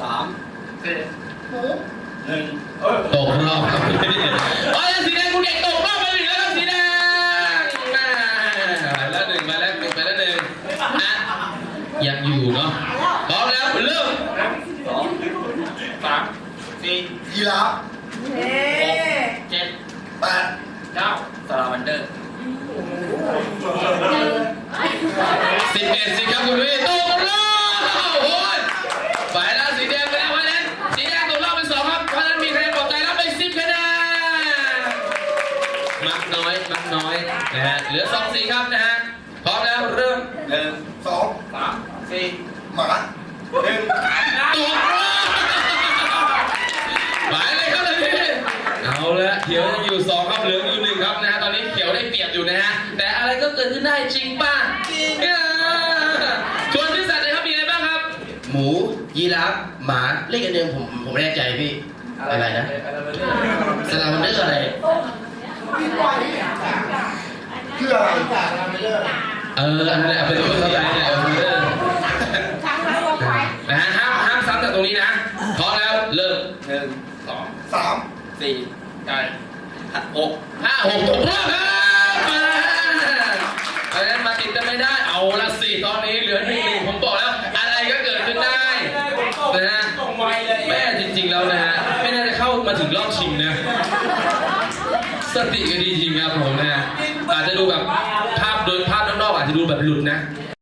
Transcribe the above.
สามสี่หมูหนึ่งเออตกรอบครับโอ้ยสีแดงคุณเด็กตกรอบไปหนึ่งแล้วครับสีแดงแม่ไปแล้วหนึ่งไปแล้วหนึ่งไปแล้วหนึ่งอะยังอยู่เนาะพร้อมแล้วเริ่มสองสามสี่ยีราฟเฮ้เจ็ดแปดเก้าสลาวันเดอร์สิบเอ็ดสิครับคุณพี่ตก มักน้อย มักน้อยนะฮะเหลือสองสีครับนะฮะพร้อมแล้วเริ่มหนึ่งสองสามสี่หมาหนึ่งตกรอบไปเลยครับเลยพี่เอาละเขียวยังอยู่สองครับเหลืองอยู่หนึ่งครับนะฮะตอนนี้เขียวได้เปรียบอยู่นะฮะแต่อะไรก็เกิดขึ้นได้จริงป่ะเออชวนที่สัตว์เลยครับมีอะไรบ้างครับ หมูยีราฟหมาเลขอันเดิมผมผมไม่แน่ใจพี่อะไรนะสลาวันเดอร์อะไร คืออะไรเอออันนั้นแหละเป็นตัวอะไรเนี่ยเออเออช้างไม้วัวควายนะฮะห้ามห้ามซ้ำจากตรงนี้นะพร้อมแล้วเริ่มหนึ่งสองสามสี่ไก่หกห้าหกตกรอบครับมาเพราะฉะนั้นมาติดกันไม่ได้เอาละสิตอนนี้เหลือหนึ่งหนึ่งผมบอกแล้ว อะไรก็เกิดขึ้นได้นะฮะแม่จริงๆแล้วนะฮะไม่น่าจะเข้ามาถึงรอบชิงนะ สติก็ดีจริงครับผมนะฮะอาจจะดูแบบภาพโดยภาพนอกๆอาจจะดูแบบหลุดนะ